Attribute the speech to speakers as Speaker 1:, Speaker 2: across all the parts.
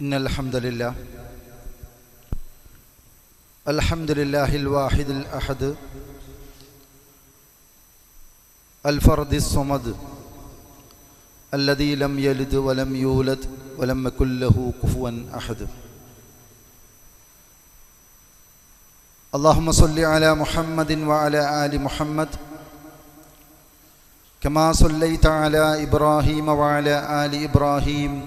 Speaker 1: إن الحمد لله الحمد لله الواحد الأحد الفرد الصمد الذي لم يلد ولم يولد ولم يكن له كفوا أحد. اللهم صل على محمد وعلى آل محمد كما صليت على إبراهيم وعلى آل إبراهيم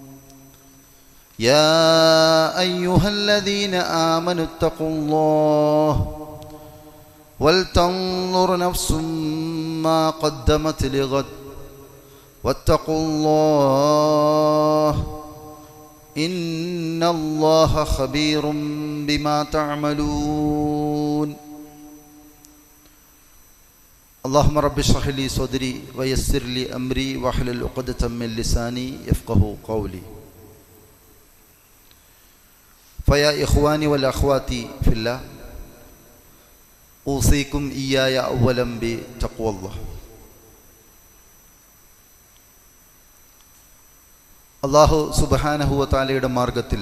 Speaker 1: يا أيها الذين آمنوا اتقوا الله ولتنظر نفس ما قدمت لغد واتقوا الله إن الله خبير بما تعملون. اللهم رب اشرح لي صدري ويسر لي أمري واحلل عقدة من لساني يفقه قولي. ഫയ ഇഹ്വാനി വൽ അഹ്വാത്തി ഫില്ല. ഊസീക്കും ഇയായ അവലംബി ചക്കുവല്ല അള്ളാഹു സുബഹാനഹുവത്താലയുടെ മാർഗത്തിൽ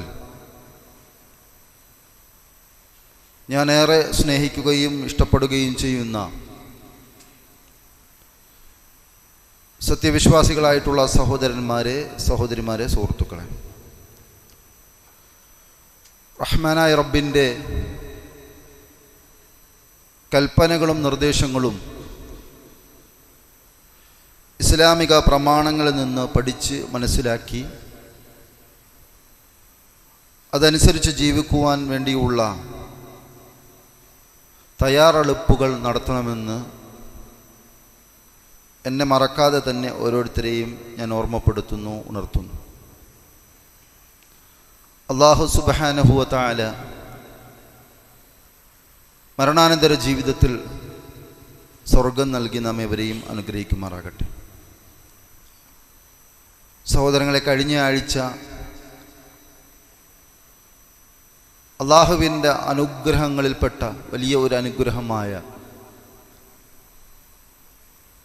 Speaker 1: ഞാൻ ഏറെ സ്നേഹിക്കുകയും ഇഷ്ടപ്പെടുകയും ചെയ്യുന്ന സത്യവിശ്വാസികളായിട്ടുള്ള സഹോദരന്മാരെ സഹോദരിമാരെ സുഹൃത്തുക്കളെ റഹ്മാനായ റബ്ബിന്റെ കൽപ്പനകളും നിർദ്ദേശങ്ങളും ഇസ്ലാമിക പ്രമാണങ്ങളിൽ നിന്ന് പഠിച്ച് മനസ്സിലാക്കി അതനുസരിച്ച് ജീവിക്കുവാൻ വേണ്ടിയുള്ള തയ്യാറെടുപ്പുകൾ നടത്തണമെന്ന് എന്നെ മറക്കാതെ തന്നെ ഓരോരുത്തരെയും ഞാൻ ഓർമ്മപ്പെടുത്തുന്നു ഉണർത്തുന്നു. അള്ളാഹു സുബാനഹുവല മരണാനന്തര ജീവിതത്തിൽ സ്വർഗം നൽകി നാം എവരെയും അനുഗ്രഹിക്കുമാറാകട്ടെ. സഹോദരങ്ങളെ കഴിഞ്ഞ ആഴ്ച അള്ളാഹുവിന്റെ അനുഗ്രഹങ്ങളിൽപ്പെട്ട വലിയ ഒരു അനുഗ്രഹമായ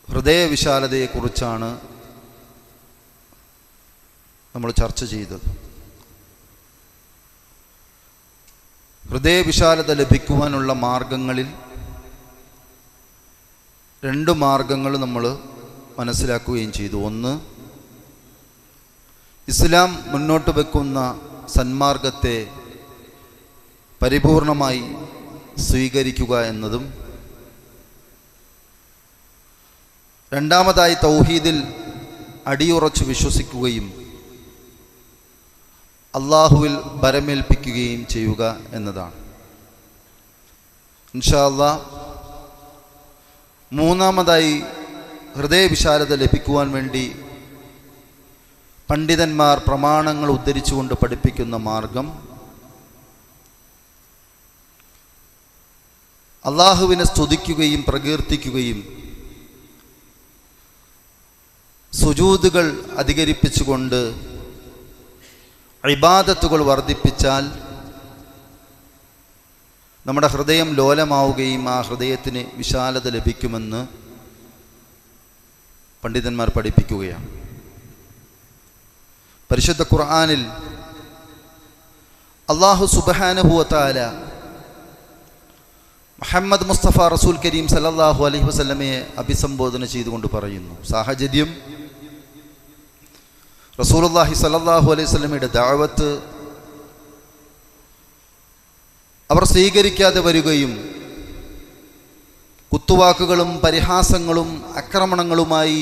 Speaker 1: ഹൃദയവിശാലതയെക്കുറിച്ചാണ് നമ്മൾ ചർച്ച ചെയ്തത്. ഹൃദയവിശാലത ലഭിക്കുവാനുള്ള മാർഗങ്ങളിൽ രണ്ട് മാർഗങ്ങൾ നമ്മൾ മനസ്സിലാക്കുകയും ചെയ്തു. ഒന്ന് ഇസ്ലാം മുന്നോട്ട് വെക്കുന്ന സന്മാർഗത്തെ പരിപൂർണമായി സ്വീകരിക്കുക എന്നതും രണ്ടാമതായി തൗഹീദിൽ അടിയുറച്ച് വിശ്വസിക്കുകയും അള്ളാഹുവിൽ ബരമേൽപ്പിക്കുകയും ചെയ്യുക എന്നതാണ്. ഇൻഷാല്ല മൂന്നാമതായി ഹൃദയവിശാലത ലഭിക്കുവാൻ വേണ്ടി പണ്ഡിതന്മാർ പ്രമാണങ്ങൾ ഉദ്ധരിച്ചുകൊണ്ട് പഠിപ്പിക്കുന്ന മാർഗം അള്ളാഹുവിനെ സ്തുതിക്കുകയും പ്രകീർത്തിക്കുകയും സുജൂതുകൾ അധികരിപ്പിച്ചുകൊണ്ട് ഇബാദത്തുകൾ വർദ്ധിപ്പിച്ചാൽ നമ്മുടെ ഹൃദയം ലോലമാവുകയും ആ ഹൃദയത്തിന് വിശാലത ലഭിക്കുമെന്ന് പണ്ഡിതന്മാർ പഠിപ്പിക്കുകയാണ്. പരിശുദ്ധ ഖുർആാനിൽ അള്ളാഹു സുബഹാനുഭൂത്താല മുഹമ്മദ് മുസ്തഫ റസൂൽ കരീം സലല്ലാഹു അലൈഹി വസ്ലമയെ അഭിസംബോധന ചെയ്തുകൊണ്ട് പറയുന്നു. സാഹചര്യം റസൂലുള്ളാഹി സല്ലല്ലാഹു അലൈഹി വസല്ലമയുടെ ദഅവത്ത് അവർ സ്വീകരിക്കാതെ വരികയും കുത്തുവാക്കുകളും പരിഹാസങ്ങളും ആക്രമണങ്ങളുമായി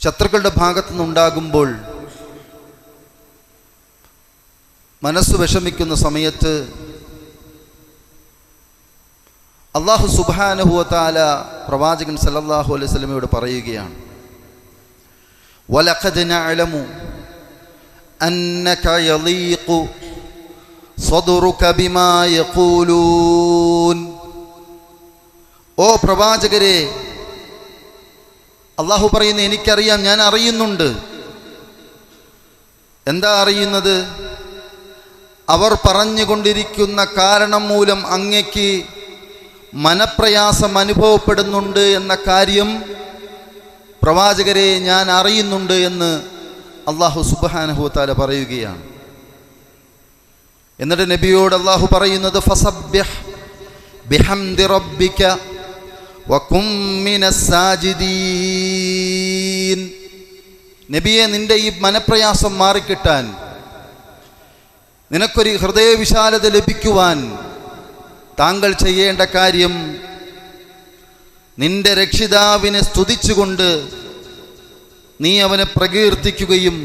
Speaker 1: ശത്രുക്കളുടെ ഭാഗത്തു നിന്നുണ്ടാകുമ്പോൾ മനസ്സ് വിഷമിക്കുന്ന സമയത്ത് അള്ളാഹു സുബാനുഹുവത്താല പ്രവാചകൻ സല്ലാഹു അലൈഹി സ്വലമയോട് പറയുകയാണ് وَلَقَدْ نَعْلَمُ أَنَّكَ يَضِيقُ صَدْرُكَ بِمَا يَقُولُونَ ഓ പ്രവാചകരെ അള്ളാഹു പറയുന്ന എനിക്കറിയാം ഞാൻ അറിയുന്നുണ്ട് എന്താ അറിയുന്നത് അവർ പറഞ്ഞുകൊണ്ടിരിക്കുന്ന കാരണം മൂലം അങ്ങയ്ക്ക് മനപ്രയാസം അനുഭവപ്പെടുന്നുണ്ട് എന്ന കാര്യം പ്രവാചകരെ ഞാൻ അറിയുന്നുണ്ട് എന്ന് അള്ളാഹു സുബാനഹുത്താല പറയുകയാണ്. എന്നിട്ട് നബിയോട് അള്ളാഹു പറയുന്നത് നബിയെ നിന്റെ ഈ മനപ്രയാസം മാറിക്കിട്ടാൻ നിനക്കൊരു ഹൃദയവിശാലത ലഭിക്കുവാൻ താങ്കൾ ചെയ്യേണ്ട കാര്യം നിന്റെ രക്ഷിതാവിനെ സ്തുതിച്ചുകൊണ്ട് നീ അവനെ പ്രകീർത്തിക്കുകയും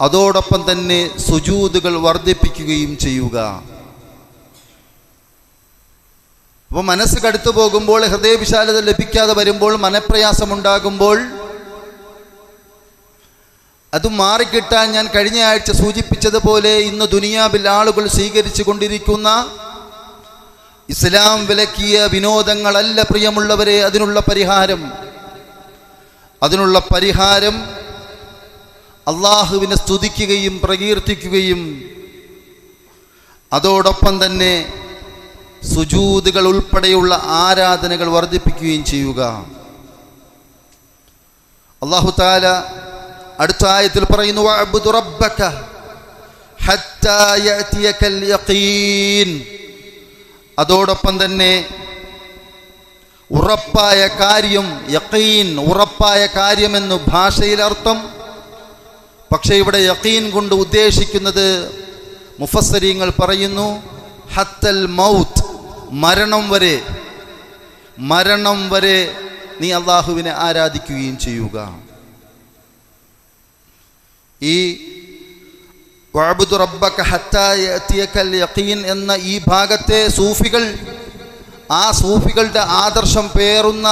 Speaker 1: അതോടൊപ്പം തന്നെ സുജൂതുകൾ വർദ്ധിപ്പിക്കുകയും ചെയ്യുക. അപ്പോൾ മനസ്സ് കടുത്തു പോകുമ്പോൾ ഹൃദയവിശാലത ലഭിക്കാതെ വരുമ്പോൾ മനപ്രയാസമുണ്ടാകുമ്പോൾ അത് മാറിക്കിട്ടാൻ ഞാൻ കഴിഞ്ഞ ആഴ്ച സൂചിപ്പിച്ചതുപോലെ ഇന്ന് ദുനിയാവിൽ ആളുകൾ സ്വീകരിച്ചു കൊണ്ടിരിക്കുന്ന ഇസ്ലാം വിലക്കിയ വിനോദങ്ങളല്ല പ്രിയമുള്ളവരെ അതിനുള്ള പരിഹാരം അതിനുള്ള പരിഹാരം അള്ളാഹുവിനെ സ്തുതിക്കുകയും പ്രകീർത്തിക്കുകയും അതോടൊപ്പം തന്നെ സുജൂതുകൾ ഉൾപ്പെടെയുള്ള ആരാധനകൾ വർദ്ധിപ്പിക്കുകയും ചെയ്യുക അള്ളാഹു താല അടുത്ത ആയത്തിൽ പറയുന്നു "വഅബ്ദു റബ്ബക ഹത്താ യഅതിയകൽ യഖീൻ." അതോടൊപ്പം തന്നെ ഉറപ്പായ കാര്യം യക്കീൻ ഉറപ്പായ കാര്യമെന്ന് ഭാഷയിൽ അർത്ഥം. പക്ഷേ ഇവിടെ യക്കീൻ കൊണ്ട് ഉദ്ദേശിക്കുന്നത് മുഫസ്സരീങ്ങൾ പറയുന്നു ഹത്തൽ മൗത്ത് മരണം വരെ. മരണം വരെ നീ അള്ളാഹുവിനെ ആരാധിക്കുകയും ചെയ്യുക. ഈ റബ്ബക ഹത്താ എന്ന ഈ ഭാഗത്തെ സൂഫികൾ ആ സൂഫികളുടെ ആദർശം പേറുന്ന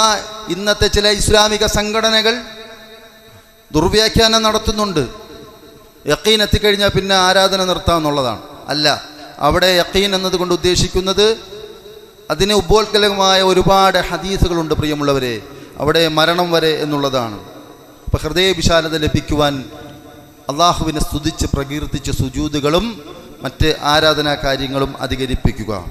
Speaker 1: ഇന്നത്തെ ചില ഇസ്ലാമിക സംഘടനകൾ ദുർവ്യാഖ്യാനം നടത്തുന്നുണ്ട്. യക്കീൻ എത്തിക്കഴിഞ്ഞാൽ പിന്നെ ആരാധന നിർത്താമെന്നുള്ളതാണ് അല്ല അവിടെ യക്കീൻ എന്നതുകൊണ്ട് ഉദ്ദേശിക്കുന്നത് അതിന് ഉപോത്കലകമായ ഒരുപാട് ഹദീസുകളുണ്ട് പ്രിയമുള്ളവരെ. അവിടെ മരണം വരെ എന്നുള്ളതാണ്. അപ്പം ഹൃദയ വിശാലത ലഭിക്കുവാൻ അള്ളാഹുവിനെ സ്തുതിച്ച് പ്രകീർത്തിച്ച് സുജൂതുകളും മറ്റ് ആരാധനാ കാര്യങ്ങളും അധികരിപ്പിക്കുക.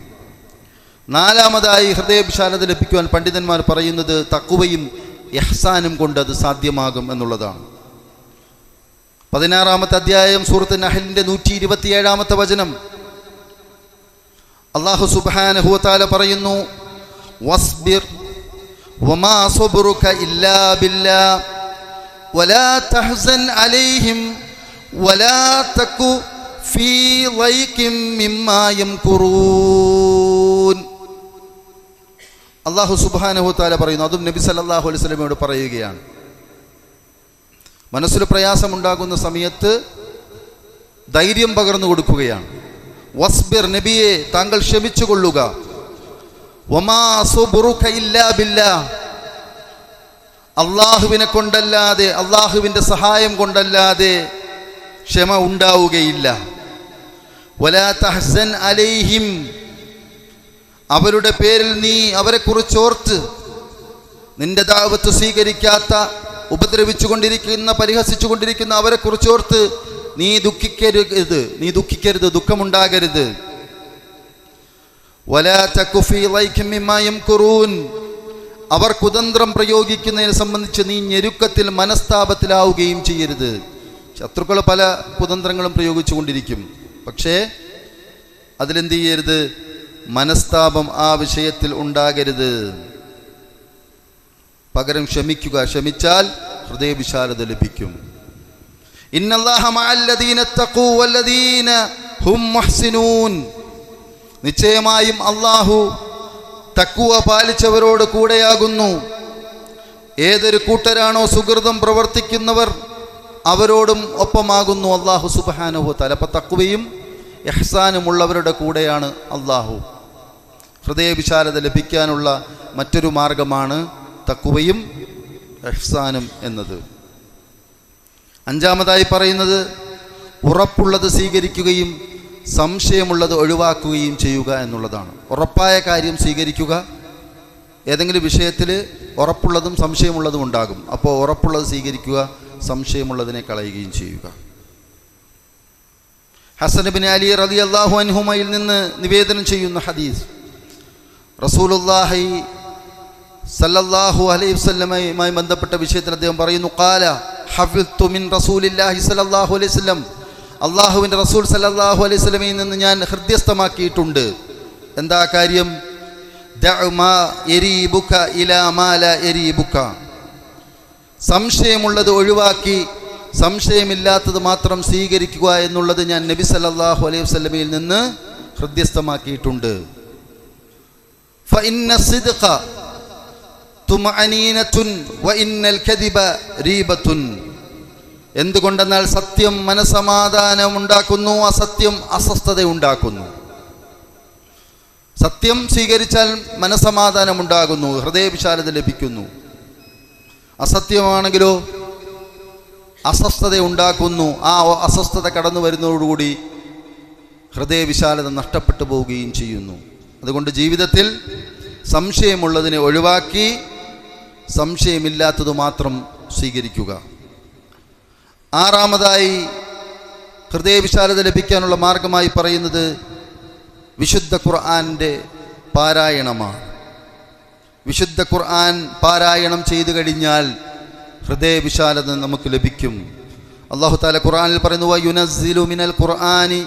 Speaker 1: നാലാമതായി ഹൃദയവിശാലത ലഭിക്കുവാൻ പണ്ഡിതന്മാർ പറയുന്നത് തക്കുവയും യഹ്സാനും കൊണ്ട് അത് സാധ്യമാകും എന്നുള്ളതാണ്. പതിനാറാമത്തെ അധ്യായം സൂറത്ത് നഹലിന്റെ നൂറ്റി ഇരുപത്തിയേഴാമത്തെ വചനം. അള്ളാഹു സുബാനഹുത്താല പറയുന്നു വസ്ബിർ ഇല്ലാ ബില്ലാ വലാ തഹ്സൻ അലൈഹിം വലാ تك ഫീ ضيق മിമ്മാ يمكرون അള്ളാഹു സുബാനഹുത്താല പറയുന്നു അതും നബി സല്ലല്ലാഹു അലൈഹി വസല്ലമയോട് പറയുകയാണ്. മനസ്സിൽ പ്രയാസമുണ്ടാകുന്ന സമയത്ത് ധൈര്യം പകർന്നു കൊടുക്കുകയാണ്. വസ്ബിർ നബിയെ താങ്കൾ ക്ഷമിച്ചു കൊള്ളുക വമാ സുബുറുക ഇല്ലാ ബില്ലാ അള്ളാഹുവിനെ കൊണ്ടല്ലാതെ അള്ളാഹുവിന്റെ സഹായം കൊണ്ടല്ലാതെ ക്ഷമ ഉണ്ടാവുകയില്ല. വലാ തഹ്സൻ അലൈഹിം. അവരുടെ പേരിൽ നീ അവരെക്കുറിച്ച് ഓർത്ത് നിന്റെ ദാവത്ത് സ്വീകരിക്കാത്ത ഉപദ്രവിച്ചു കൊണ്ടിരിക്കുന്ന പരിഹസിച്ചു കൊണ്ടിരിക്കുന്ന അവരെ കുറിച്ചോർത്ത് നീ ദുഃഖിക്കരുത് നീ ദുഃഖിക്കരുത് ദുഃഖമുണ്ടാകരുത്. വലാ തകു ഫീ ളൈഖിൻ മിമ്മാ യംകുറൂൻ. അവർ കുതന്ത്രം പ്രയോഗിക്കുന്നതിനെ സംബന്ധിച്ച് നീ ഞെരുക്കത്തിൽ മനസ്താപത്തിലാവുകയും ചെയ്യരുത്. ശത്രുക്കൾ പല കുതന്ത്രങ്ങളും പ്രയോഗിച്ചുകൊണ്ടിരിക്കും. പക്ഷേ അതിലെന്ത് ചെയ്യരുത്? മനസ്താപം ആ വിഷയത്തിൽ ഉണ്ടാകരുത്. പകരം ക്ഷമിക്കുക. ക്ഷമിച്ചാൽ ഹൃദയവിശാലത ലഭിക്കും. നിശ്ചയമായും അള്ളാഹു തക്കുവ പാലിച്ചവരോട് കൂടെയാകുന്നു. ഏതൊരു കൂട്ടരാണോ സുഹൃതം പ്രവർത്തിക്കുന്നവർ അവരോടും ഒപ്പമാകുന്നു അള്ളാഹു സുബഹാനുഹു തലപ്പ തക്കുവയും എഹ്സാനുമുള്ളവരുടെ കൂടെയാണ് അള്ളാഹു ഹൃദയവിശാലത ലഭിക്കാനുള്ള മറ്റൊരു മാർഗമാണ് തക്കുവയും എഹ്സാനും എന്നത്. അഞ്ചാമതായി പറയുന്നത് ഉറപ്പുള്ളത് സ്വീകരിക്കുകയും സംശയമുള്ളത് ഒഴിവാക്കുകയും ചെയ്യുക എന്നുള്ളതാണ്. ഉറപ്പായ കാര്യം സ്വീകരിക്കുക. ഏതെങ്കിലും വിഷയത്തിൽ ഉറപ്പുള്ളതും സംശയമുള്ളതും ഉണ്ടാകും. അപ്പോൾ ഉറപ്പുള്ളത് സ്വീകരിക്കുക സംശയമുള്ളതിനെ കളയുകയും ചെയ്യുക. ഹസൻ ബിൻ അലി റതി അള്ളാഹു അൻഹുമയിൽ നിന്ന് നിവേദനം ചെയ്യുന്ന ഹദീസ്. റസൂലുല്ലാഹി സല്ലല്ലാഹു അലൈഹി വസല്ലമയുമായി ബന്ധപ്പെട്ട വിഷയത്തിൽ അദ്ദേഹം പറയുന്നു കാല ഹഫിത്തു മിൻ റസൂലില്ലാഹി സല്ലല്ലാഹു അലൈഹി വസല്ലം അള്ളാഹുവിന്റെ റസൂൽ സല്ലാഹു അലൈഹി സ്വലമയിൽ നിന്ന് ഞാൻ ഹൃദ്യസ്ഥമാക്കിയിട്ടുണ്ട്. എന്താ കാര്യം? സംശയമുള്ളത് ഒഴിവാക്കി സംശയമില്ലാത്തത് മാത്രം സ്വീകരിക്കുക എന്നുള്ളത് ഞാൻ നബി സല്ലാഹു അലൈഹി വസ്ലമയിൽ നിന്ന് ഹൃദ്യസ്ഥമാക്കിയിട്ടുണ്ട്. തുമഅനീനത്തുൻ വഇന്നൽ കദിബ റീബതുൻ എന്തുകൊണ്ടെന്നാൽ സത്യം മനസമാധാനം ഉണ്ടാക്കുന്നു അസത്യം അസ്വസ്ഥത ഉണ്ടാക്കുന്നു സത്യം സ്വീകരിച്ചാൽ മനസമാധാനം ഉണ്ടാകുന്നു ഹൃദയവിശാലത ലഭിക്കുന്നു. അസത്യമാണെങ്കിലോ അസ്വസ്ഥത ഉണ്ടാക്കുന്നു ആ അസ്വസ്ഥത കടന്നു വരുന്നതോടുകൂടി ഹൃദയവിശാലത നഷ്ടപ്പെട്ടു പോവുകയും ചെയ്യുന്നു. അതുകൊണ്ട് ജീവിതത്തിൽ സംശയമുള്ളതിനെ ഒഴിവാക്കി സംശയമില്ലാത്തത് മാത്രം സ്വീകരിക്കുക. ആറാമതായി ഹൃദയവിശാലത ലഭിക്കാനുള്ള മാർഗമായി പറയുന്നത് വിശുദ്ധ ഖുർആാന്റെ പാരായണമാണ്. വിശുദ്ധ ഖുർആൻ പാരായണം ചെയ്തു കഴിഞ്ഞാൽ ഹൃദയവിശാലത നമുക്ക് ലഭിക്കും. അള്ളാഹു താല ഖുർആനിൽ പറയുന്നു വയുനസ്സിലു മിനൽ ഖുർആനി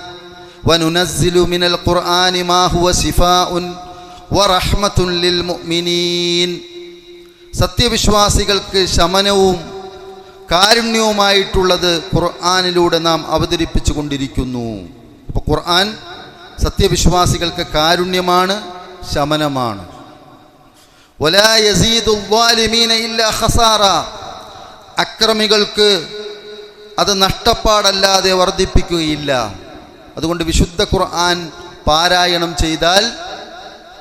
Speaker 1: വനുനസ്സിലു മിനൽ ഖുർആനി മാ ഹുവ ശിഫാഉൻ വറഹ്മത്തുൻ ലിൽ മുഅ്മിനീൻ. സത്യവിശ്വാസികൾക്ക് ശമനവും കാരുണ്യവുമായിട്ടുള്ളത് ഖുർആാനിലൂടെ നാം അവതരിപ്പിച്ചു കൊണ്ടിരിക്കുന്നു അപ്പോൾ ഖുർആൻ സത്യവിശ്വാസികൾക്ക് കാരുണ്യമാണ് ശമനമാണ്. അക്രമികൾക്ക് അത് നഷ്ടപ്പാടല്ലാതെ വർദ്ധിപ്പിക്കുകയില്ല. അതുകൊണ്ട് വിശുദ്ധ ഖുർആൻ പാരായണം ചെയ്താൽ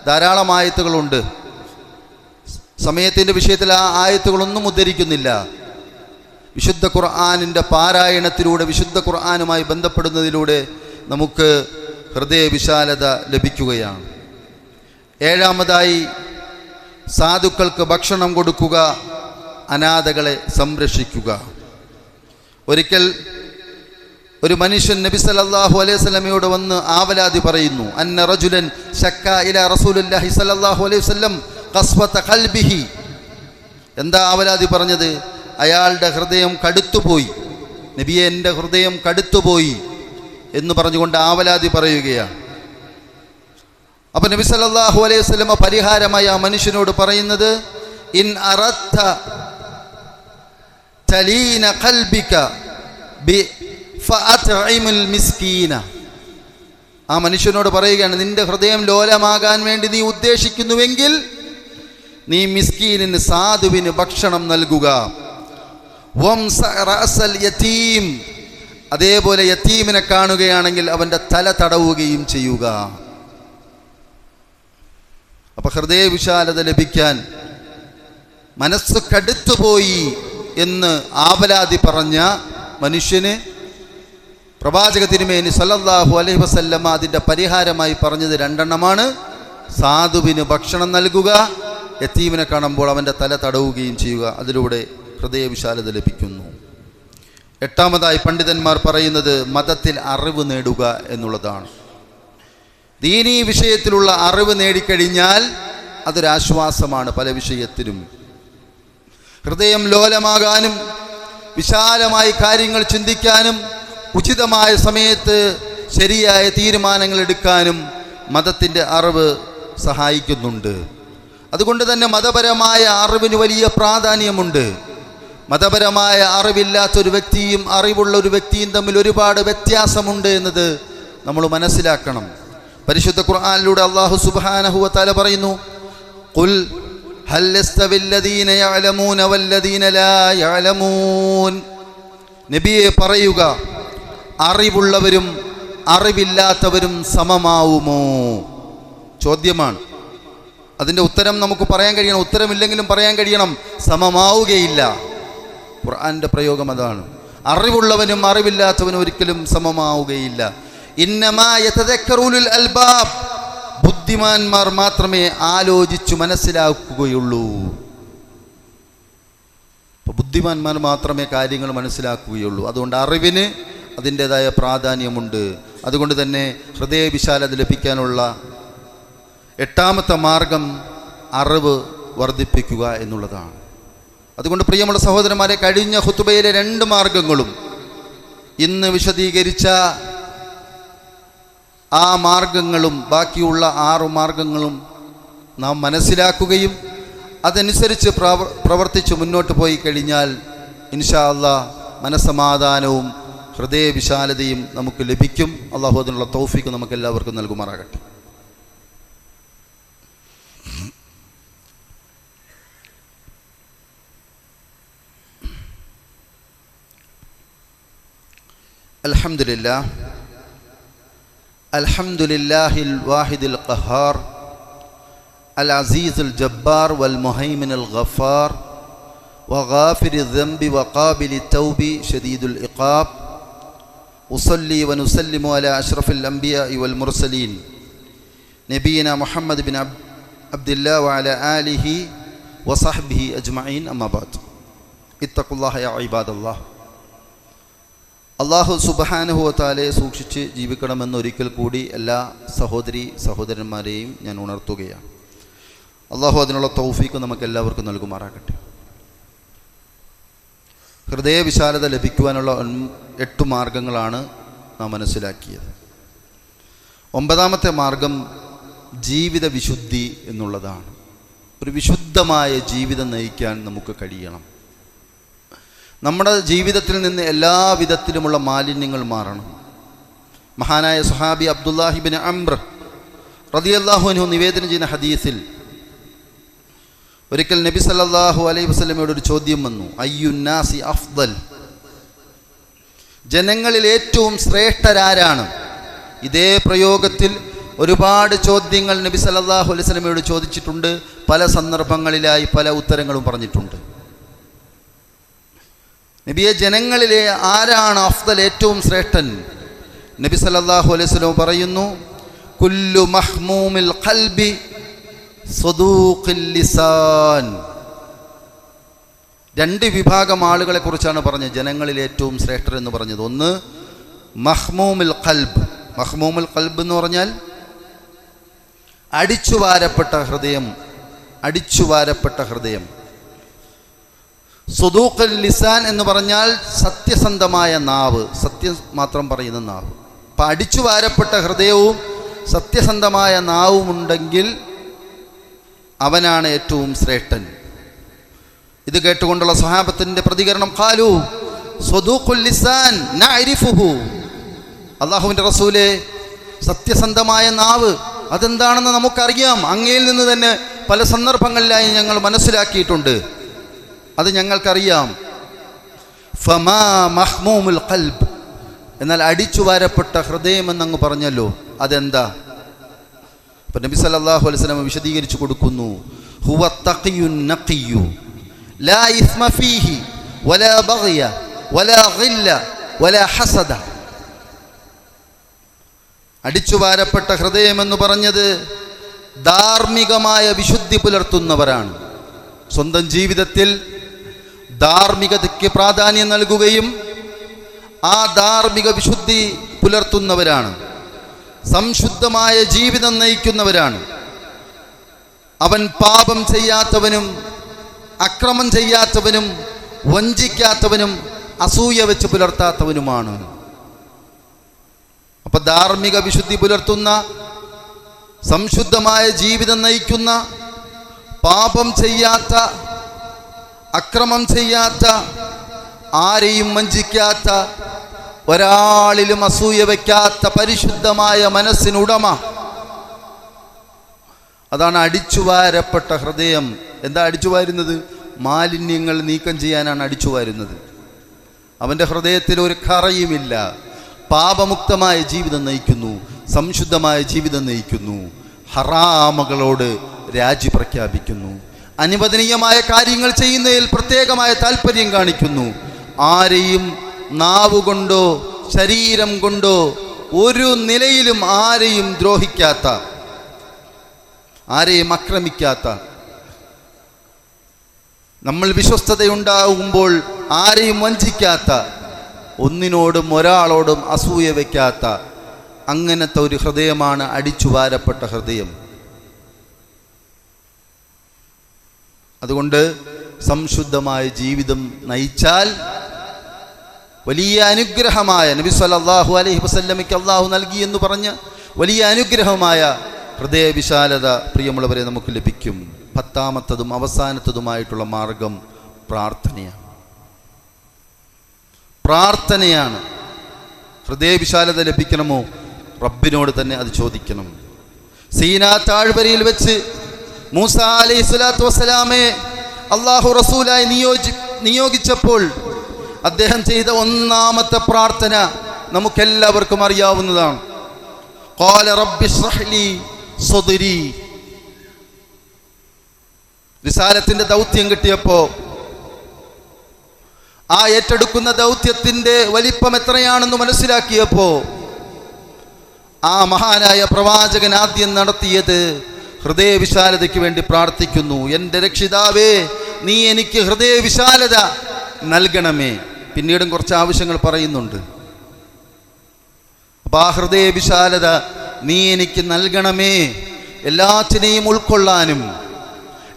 Speaker 1: ധാരാളം ആയത്തുകളുണ്ട്. സമയത്തിന്റെ വിഷയത്തിൽ ആ ആയത്തുകളൊന്നും ഉദ്ധരിക്കുന്നില്ല. വിശുദ്ധ ഖുർആാനിന്റെ പാരായണത്തിലൂടെ വിശുദ്ധ ഖുർആാനുമായി ബന്ധപ്പെടുന്നതിലൂടെ നമുക്ക് ഹൃദയവിശാലത ലഭിക്കുകയാണ്. ഏഴാമതായി സാധുക്കൾക്ക് ഭക്ഷണം കൊടുക്കുക അനാഥകളെ സംരക്ഷിക്കുക. ഒരിക്കൽ ഒരു മനുഷ്യൻ നബി സല്ലല്ലാഹു അലൈഹി വസല്ലമയോട് വന്ന് ആവലാതി പറയുന്നു അന്ന റജുലൻ അലൈഹി എന്താ ആവലാതി പറഞ്ഞത്? അയാളുടെ ഹൃദയം കടുത്തുപോയി. നബിയെ എന്റെ ഹൃദയം കടുത്തുപോയി എന്ന് പറഞ്ഞുകൊണ്ട് ആവലാതി പറയുകയാണ്. അപ്പൊ നബി സല്ലല്ലാഹു അലൈഹി വസല്ലമ പരിഹാരമായി ആ മനുഷ്യനോട് പറയുന്നത് ഇൻ അറത്ത ഖൽബിക ബി ഫഅത്ഇമുൽ മിസ്കീന. ആ മനുഷ്യനോട് പറയുകയാണ് നിന്റെ ഹൃദയം ലോലമാകാൻ വേണ്ടി നീ ഉദ്ദേശിക്കുന്നുവെങ്കിൽ നീ മിസ്കീനിന് സാധുവിന് ഭക്ഷണം നൽകുക. യതീം. അതേപോലെ യത്തീമിനെ കാണുകയാണെങ്കിൽ അവന്റെ തല തടവുകയും ചെയ്യുക. അപ്പൊ ഹൃദയവിശാലത ലഭിക്കാൻ മനസ്സ് കടുത്തുപോയി എന്ന് ആവലാതി പറഞ്ഞ മനുഷ്യന് പ്രവാചക തിരുമേനി സല്ലല്ലാഹു അലൈഹി വസല്ലമ അതിന്റെ പരിഹാരമായി പറഞ്ഞത് രണ്ടെണ്ണമാണ്. സാധുവിന് ഭക്ഷണം നൽകുക യത്തീമിനെ കാണുമ്പോൾ അവന്റെ തല തടവുകയും ചെയ്യുക. അതിലൂടെ ഹൃദയവിശാലത ലഭിക്കുന്നു. എട്ടാമതായി പണ്ഡിതന്മാർ പറയുന്നത് മതത്തിൽ അറിവ് നേടുക എന്നുള്ളതാണ്. ദീനീ വിഷയത്തിലുള്ള അറിവ് നേടിക്കഴിഞ്ഞാൽ അതൊരാശ്വാസമാണ് പല വിഷയത്തിലും. ഹൃദയം ലോലമാകാനും വിശാലമായി കാര്യങ്ങൾ ചിന്തിക്കാനും ഉചിതമായ സമയത്ത് ശരിയായ തീരുമാനങ്ങൾ എടുക്കാനും മതത്തിന്റെ അറിവ് സഹായിക്കുന്നുണ്ട്. അതുകൊണ്ട് തന്നെ മതപരമായ അറിവിന് വലിയ പ്രാധാന്യമുണ്ട്. മതപരമായ അറിവില്ലാത്ത ഒരു വ്യക്തിയും അറിവുള്ള ഒരു വ്യക്തിയും തമ്മിൽ ഒരുപാട് വ്യത്യാസമുണ്ട് എന്നത് നമ്മൾ മനസ്സിലാക്കണം. പരിശുദ്ധ ഖുർആാനിലൂടെ അള്ളാഹു സുബാനഹുവ തല പറയുന്നു യഅലമൂൻ. നബിയെ പറയുക അറിവുള്ളവരും അറിവില്ലാത്തവരും സമമാവുമോ? ചോദ്യമാണ്. അതിന്റെ ഉത്തരം നമുക്ക് പറയാൻ കഴിയണം. ഉത്തരമില്ലെങ്കിലും പറയാൻ കഴിയണം. സമമാവുകയില്ല. ഖുർആന്റെ പ്രയോഗം അതാണ്. അറിവുള്ളവനും അറിവില്ലാത്തവനും ഒരിക്കലും സമമാവുകയില്ല. അൽബാബ്. ബുദ്ധിമാന്മാർ മാത്രമേ ആലോചിച്ചു മനസ്സിലാക്കുകയുള്ളൂ. ബുദ്ധിമാന്മാർ മാത്രമേ കാര്യങ്ങൾ മനസ്സിലാക്കുകയുള്ളൂ. അതുകൊണ്ട് അറിവിന് അതിന്റെതായ പ്രാധാന്യമുണ്ട്. അതുകൊണ്ട് തന്നെ ഹൃദയവിശാലത ലഭിക്കാനുള്ള എട്ടാമത്തെ മാർഗം അറിവ് വർദ്ധിപ്പിക്കുക എന്നുള്ളതാണ്. അതുകൊണ്ട് പ്രിയമുള്ള സഹോദരന്മാരെ കഴിഞ്ഞ ഹുത്തുബയിലെ രണ്ട് മാർഗങ്ങളും ഇന്ന് വിശദീകരിച്ച ആ മാർഗങ്ങളും ബാക്കിയുള്ള ആറു മാർഗങ്ങളും നാം മനസ്സിലാക്കുകയും അതനുസരിച്ച് പ്രവർ പ്രവർത്തിച്ച് മുന്നോട്ട് പോയി കഴിഞ്ഞാൽ ഇൻഷാ അല്ലാ മനസ്സമാധാനവും ഹൃദയവിശാലതയും നമുക്ക് ലഭിക്കും. അള്ളാഹു അതിനുള്ള തൗഫീക്ക് നമുക്ക് എല്ലാവർക്കും നൽകുമാറാകട്ടെ. الحمد لله الحمد لله الواحد القهار العزيز الجبار والمهيمن الغفار وغافر الذنب وقابل التوب شديد العقاب. أصلي ونسلم على أشرف الأنبياء والمرسلين. نبينا محمد بن عبد الله وعلى آله وصحبه أجمعين. أما بعد اتقوا الله يا عباد الله. അള്ളാഹു സുബഹാനുഭവത്താലെ സൂക്ഷിച്ച് ജീവിക്കണമെന്ന് ഒരിക്കൽ കൂടി എല്ലാ സഹോദരി സഹോദരന്മാരെയും ഞാൻ ഉണർത്തുകയാണ്. അള്ളാഹു അതിനുള്ള തൗഫീക്ക് നമുക്ക് എല്ലാവർക്കും നൽകുമാറാകട്ടെ. ഹൃദയവിശാലത ലഭിക്കുവാനുള്ള എട്ട് മാർഗങ്ങളാണ് നാം മനസ്സിലാക്കിയത്. ഒമ്പതാമത്തെ മാർഗം ജീവിത വിശുദ്ധി എന്നുള്ളതാണ്. ഒരു വിശുദ്ധമായ ജീവിതം നയിക്കാൻ നമുക്ക് കഴിയണം. നമ്മുടെ ജീവിതത്തിൽ നിന്ന് എല്ലാ വിധത്തിലുമുള്ള മാലിന്യങ്ങൾ മാറണം. മഹാനായ സുഹാബി അബ്ദുല്ലാഹിബിൻ അംർ റതിയല്ലാഹുനു നിവേദനം ചെയ്യുന്ന ഹദീസിൽ ഒരിക്കൽ നബി സല്ലാഹു അലൈഹി വസ്ലമയോട് ഒരു ചോദ്യം വന്നു. അയ്യുന്നാസി അഫ്ദൽ? ജനങ്ങളിൽ ഏറ്റവും ശ്രേഷ്ഠരാരാണ്? ഇതേ പ്രയോഗത്തിൽ ഒരുപാട് ചോദ്യങ്ങൾ നബി സല്ലാഹു അലൈഹി വസല്ലമയോട് ചോദിച്ചിട്ടുണ്ട്. പല സന്ദർഭങ്ങളിലായി പല ഉത്തരങ്ങളും പറഞ്ഞിട്ടുണ്ട്. നബിയെ ജനങ്ങളിലെ ആരാണ് അഫ്ദൽ ഏറ്റവും ശ്രേഷ്ഠൻ? നബി സല്ലല്ലാഹു അലൈഹി വസല്ലം പറയുന്നു കുല്ലു മഹ്മൂമിൽ ഖൽബി ലിസാൻ. രണ്ട് വിഭാഗം ആളുകളെ കുറിച്ചാണ് പറഞ്ഞത്. ജനങ്ങളിൽ ഏറ്റവും ശ്രേഷ്ഠർ എന്ന് പറഞ്ഞത് ഒന്ന് മഹ്മൂമിൽ ഖൽബ്. മഹ്മൂമുൽ ഖൽബ് എന്ന് പറഞ്ഞാൽ അടിച്ചുവാരപ്പെട്ട ഹൃദയം അടിച്ചുവാരപ്പെട്ട ഹൃദയം. സുദൂഖൽ ലിസാൻ എന്ന് പറഞ്ഞാൽ സത്യസന്ധമായ നാവ്. സത്യം മാത്രം പറയുന്ന നാവ്. അപ്പം അടിച്ചു വാരപ്പെട്ട ഹൃദയവും സത്യസന്ധമായ നാവും ഉണ്ടെങ്കിൽ അവനാണ് ഏറ്റവും ശ്രേഷ്ഠൻ. ഇത് കേട്ടുകൊണ്ടുള്ള സ്വഹാബത്തിന്റെ പ്രതികരണം ഖാലു സ്വദൂഖുൽ ലിസാൻ നഅരിഫുഹു അള്ളാഹുവിന്റെ റസൂലെ സത്യസന്ധമായ നാവ് അതെന്താണെന്ന് നമുക്കറിയാം. അങ്ങയിൽ നിന്ന് തന്നെ പല സന്ദർഭങ്ങളിലായി ഞങ്ങൾ മനസ്സിലാക്കിയിട്ടുണ്ട്. അത് ഞങ്ങൾക്കറിയാം. ഫമാ മഹ്മൂമുൽ ഖൽബ്. എന്നാൽ അടിച്ചു വാരപ്പെട്ട ഹൃദയം എന്നങ്ങ് പറഞ്ഞല്ലോ. അതെന്താ? ഇപ്പം നബി സല്ലാഹു അലൈഹി വസല്ലം വിശദീകരിച്ചു കൊടുക്കുന്നു. ഹുവ തഖിയുൻ ലാ ഇസ്മ ഫീഹി വലാ ബഗ്യ വലാ ഗില്ല വലാ ഹസദ. അടിച്ചു വാരപ്പെട്ട ഹൃദയം എന്ന് പറഞ്ഞത് ധാർമ്മികമായ വിശുദ്ധി പുലർത്തുന്നവരാണ്. സ്വന്തം ജീവിതത്തിൽ ധാർമ്മികതയ്ക്ക് പ്രാധാന്യം നൽകുകയും ആ ധാർമ്മിക വിശുദ്ധി പുലർത്തുന്നവരാണ്. സംശുദ്ധമായ ജീവിതം നയിക്കുന്നവരാണ്. അവൻ പാപം ചെയ്യാത്തവനും അക്രമം ചെയ്യാത്തവനും വഞ്ചിക്കാത്തവനും അസൂയ വെച്ച് പുലർത്താത്തവനുമാണ്. അപ്പൊ ധാർമ്മിക വിശുദ്ധി പുലർത്തുന്ന സംശുദ്ധമായ ജീവിതം നയിക്കുന്ന പാപം ചെയ്യാത്ത അക്രമം ചെയ്യാത്ത ആരെയും വഞ്ചിക്കാത്ത ഒരാളിലും അസൂയ വയ്ക്കാത്ത പരിശുദ്ധമായ മനസ്സിനുടമ. അതാണ് അടിച്ചുവാരപ്പെട്ട ഹൃദയം. എന്താ അടിച്ചുവാരുന്നത്? മാലിന്യങ്ങൾ നീക്കം ചെയ്യാനാണ് അടിച്ചുവാരുന്നത്. അവന്റെ ഹൃദയത്തിൽ ഒരു കറയുമില്ല. പാപമുക്തമായ ജീവിതം നയിക്കുന്നു. സംശുദ്ധമായ ജീവിതം നയിക്കുന്നു. ഹറാമകളോട് രാജി പ്രഖ്യാപിക്കുന്നു. അനുവദനീയമായ കാര്യങ്ങൾ ചെയ്യുന്നതിൽ പ്രത്യേകമായ താല്പര്യം കാണിക്കുന്നു. ആരെയും നാവുകൊണ്ടോ ശരീരം കൊണ്ടോ ഒരു നിലയിലും ആരെയും ദ്രോഹിക്കാത്ത ആരെയും ആക്രമിക്കാത്ത നമ്മൾ വിശ്വസ്തതയുണ്ടാകുമ്പോൾ ആരെയും വഞ്ചിക്കാത്ത ഒന്നിനോടും ഒരാളോടും അസൂയ വയ്ക്കാത്ത അങ്ങനത്തെ ഒരു ഹൃദയമാണ് അടിച്ചു വാരപ്പെട്ട ഹൃദയം. അതുകൊണ്ട് സംശുദ്ധമായ ജീവിതം നയിച്ചാൽ വലിയ അനുഗ്രഹമായ നബി സലാഹു അലൈഹി വസല്ലമയ്ക്ക് അള്ളാഹു നൽകി എന്ന് പറഞ്ഞ് വലിയ അനുഗ്രഹമായ ഹൃദയവിശാലത പ്രിയമുള്ളവരെ നമുക്ക് ലഭിക്കും. പത്താമത്തതും അവസാനത്തതുമായിട്ടുള്ള മാർഗം പ്രാർത്ഥനയാണ്. പ്രാർത്ഥനയാണ്. ഹൃദയവിശാലത ലഭിക്കണമോ? റബ്ബിനോട് തന്നെ അത് ചോദിക്കണം. സീനാ താഴ്വരയിൽ വെച്ച് മൂസ അലൈഹി സ്വലാത്തു വസ്സലാമെ അള്ളാഹു റസൂലായി നിയോജി നിയോഗിച്ചപ്പോൾ അദ്ദേഹം ചെയ്ത ഒന്നാമത്തെ പ്രാർത്ഥന നമുക്കെല്ലാവർക്കും അറിയാവുന്നതാണ് قال رب اشرح لي صدري റിസാലത്തിന്റെ ദൗത്യം കിട്ടിയപ്പോ ആ ഏറ്റെടുക്കുന്ന ദൗത്യത്തിന്റെ വലിപ്പം എത്രയാണെന്ന് മനസ്സിലാക്കിയപ്പോ ആ മഹാനായ പ്രവാചകൻ ആദ്യം നടത്തിയത് ഹൃദയവിശാലതയ്ക്ക് വേണ്ടി പ്രാർത്ഥിക്കുന്നു. എന്റെ രക്ഷിതാവേ നീ എനിക്ക് ഹൃദയവിശാലത നൽകണമേ. പിന്നീടും കുറച്ച് ആവശ്യങ്ങൾ പറയുന്നുണ്ട്. അപ്പൊ ആ ഹൃദയവിശാലത നീ എനിക്ക് നൽകണമേ. എല്ലാത്തിനെയും ഉൾക്കൊള്ളാനും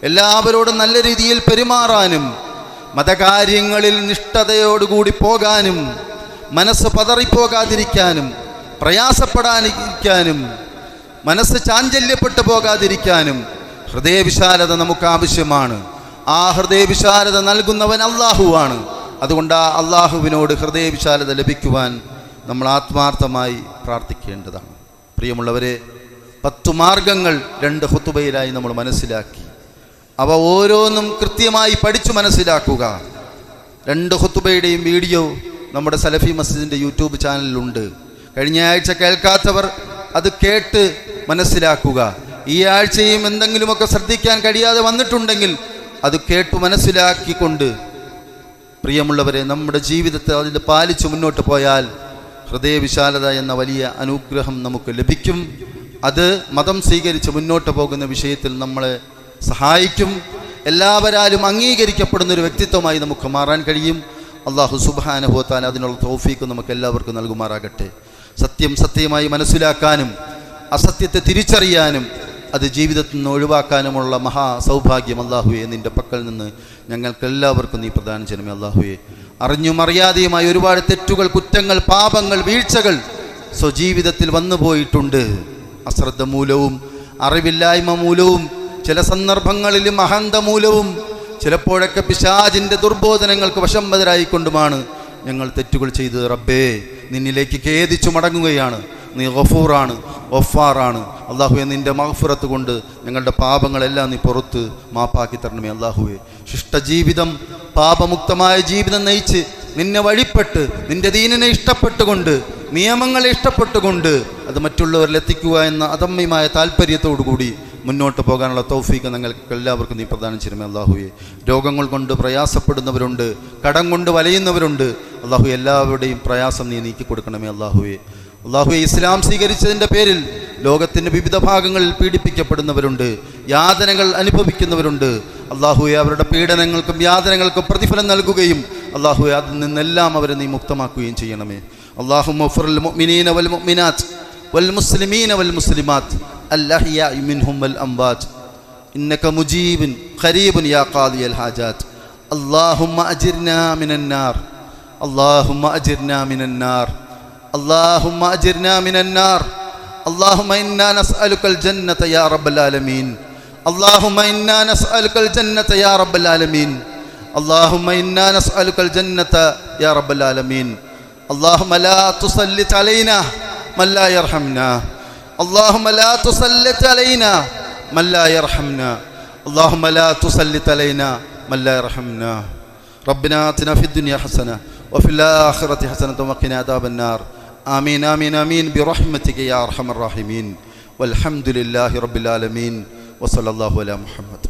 Speaker 1: എല്ലാവരോടും നല്ല രീതിയിൽ പെരുമാറാനും മതകാര്യങ്ങളിൽ നിഷ്ഠതയോടുകൂടി പോകാനും മനസ്സ് പതറിപ്പോകാതിരിക്കാനും പ്രയാസപ്പെടാതിരിക്കാനും മനസ്സ് ചാഞ്ചല്യപ്പെട്ടു പോകാതിരിക്കാനും ഹൃദയവിശാലത നമുക്ക് ആവശ്യമാണ് ആ ഹൃദയവിശാലത നൽകുന്നവൻ അള്ളാഹുവാണ് അതുകൊണ്ട് ആ അള്ളാഹുവിനോട് ഹൃദയവിശാലത ലഭിക്കുവാൻ നമ്മൾ ആത്മാർത്ഥമായി പ്രാർത്ഥിക്കേണ്ടതാണ്. പ്രിയമുള്ളവരെ പത്തു മാർഗങ്ങൾ രണ്ട് ഹുത്തുബയിലായി നമ്മൾ മനസ്സിലാക്കി. അവ ഓരോന്നും കൃത്യമായി പഠിച്ചു മനസ്സിലാക്കുക. രണ്ട് ഹുത്തുബയുടെയും വീഡിയോ നമ്മുടെ സലഫി മസ്ജിദിന്റെ യൂട്യൂബ് ചാനലിലുണ്ട്. കഴിഞ്ഞ ആഴ്ച കേൾക്കാത്തവർ അത് കേട്ട് മനസ്സിലാക്കുക. ഈ ആഴ്ചയും എന്തെങ്കിലുമൊക്കെ ശ്രദ്ധിക്കാൻ കഴിയാതെ വന്നിട്ടുണ്ടെങ്കിൽ അത് കേട്ടു മനസ്സിലാക്കിക്കൊണ്ട് പ്രിയമുള്ളവരെ നമ്മുടെ ജീവിതത്തെ അതിൽ പാലിച്ച് മുന്നോട്ട് പോയാൽ ഹൃദയവിശാലത എന്ന വലിയ അനുഗ്രഹം നമുക്ക് ലഭിക്കും. അത് മതം സ്വീകരിച്ച് മുന്നോട്ട് പോകുന്ന വിഷയത്തിൽ നമ്മളെ സഹായിക്കും. എല്ലാവരാലും അംഗീകരിക്കപ്പെടുന്ന ഒരു വ്യക്തിത്വമായി നമുക്ക് മാറാൻ കഴിയും. അള്ളാഹു സുബാനുഭവത്താൽ അതിനുള്ള തോഫീക്ക് നമുക്ക് എല്ലാവർക്കും നൽകുമാറാകട്ടെ. സത്യം സത്യമായി മനസ്സിലാക്കാനും അസത്യത്തെ തിരിച്ചറിയാനും അത് ജീവിതത്തിൽ നിന്ന് ഒഴിവാക്കാനുമുള്ള മഹാ സൗഭാഗ്യം അള്ളാഹുയെ നിന്റെ പക്കൽ നിന്ന് ഞങ്ങൾക്ക് എല്ലാവർക്കും നീ പ്രധാനം ചെയ്യണമേ അള്ളാഹുയെ അറിഞ്ഞും അറിയാതെയുമായി ഒരുപാട് തെറ്റുകൾ കുറ്റങ്ങൾ പാപങ്ങൾ വീഴ്ചകൾ സ്വജീവിതത്തിൽ വന്നു പോയിട്ടുണ്ട്. അശ്രദ്ധ മൂലവും അറിവില്ലായ്മ മൂലവും ചില സന്ദർഭങ്ങളിലും അഹന്ത മൂലവും ചിലപ്പോഴൊക്കെ പിശാജിന്റെ ദുർബോധനങ്ങൾക്ക് വശംബദരായിക്കൊണ്ടുമാണ് ഞങ്ങൾ തെറ്റുകൾ ചെയ്തത് റബ്ബേ നിന്നിലേക്ക് ഖേദിച്ചു മടങ്ങുകയാണ്. നീ ഗഫൂറാണ് ഒഫാറാണ് അള്ളാഹുവെ നിന്റെ മഹഫുറത്ത് കൊണ്ട് ഞങ്ങളുടെ പാപങ്ങളെല്ലാം നീ പുറത്ത് മാപ്പാക്കി തരണമേ അള്ളാഹുവെ ശിഷ്ടജീവിതം പാപമുക്തമായ ജീവിതം നയിച്ച് നിന്നെ വഴിപ്പെട്ട് നിന്റെ ദീനിനെ ഇഷ്ടപ്പെട്ടുകൊണ്ട് നിയമങ്ങളെ ഇഷ്ടപ്പെട്ടുകൊണ്ട് അത് മറ്റുള്ളവരിൽ എത്തിക്കുക എന്ന അദമ്യമായ താല്പര്യത്തോടു കൂടി മുന്നോട്ട് പോകാനുള്ള തൗഫീക്ക് നിങ്ങൾക്ക് എല്ലാവർക്കും നീ പ്രദാനം ചെയ്യുമേ അള്ളാഹുവെ. രോഗങ്ങൾ കൊണ്ട് പ്രയാസപ്പെടുന്നവരുണ്ട് കടം കൊണ്ട് വലയുന്നവരുണ്ട്. അള്ളാഹു എല്ലാവരുടെയും പ്രയാസം നീ നീക്കി കൊടുക്കണമേ അള്ളാഹുവെ. അള്ളാഹുവെ ഇസ്ലാം സ്വീകരിച്ചതിന്റെ പേരിൽ ലോകത്തിന്റെ വിവിധ ഭാഗങ്ങളിൽ പീഡിപ്പിക്കപ്പെടുന്നവരുണ്ട് യാതനകൾ അനുഭവിക്കുന്നവരുണ്ട്. അള്ളാഹുവെ അവരുടെ പീഡനങ്ങൾക്കും യാതനങ്ങൾക്കും പ്രതിഫലം നൽകുകയും അള്ളാഹുവെ അതിൽ നിന്നെല്ലാം അവരെ നീ മുക്തമാക്കുകയും ചെയ്യണമേ. അള്ളാഹു മുഅ്മിനീന വൽ മുഅ്മിനാത്ത് വൽ മുസ്ലിമീന വൽ മുസ്ലിമാത്ത്. الأحياء منهم والأموات. إنك مجيب قريب يا قاضي الحاجات. اللهم أجرنا من النار. اللهم أجرنا من النار. اللهم أجرنا من النار. اللهم إنا نسألك الجنة يا رب العالمين. اللهم إنا نسألك الجنة يا رب العالمين. اللهم إنا نسألك الجنة يا رب العالمين. اللهم لا تسلط علينا من لا يرحمنا. اللهم لا تسلط علينا من لا يرحمنا. اللهم لا تسلط علينا من لا يرحمنا. ربنا آتنا في الدنيا حسنة وفي الآخرة حسنة وقنا عذاب النار. آمين آمين آمين. برحمتك يا أرحم الراحمين. والحمد لله رب العالمين. وصلى الله على محمد.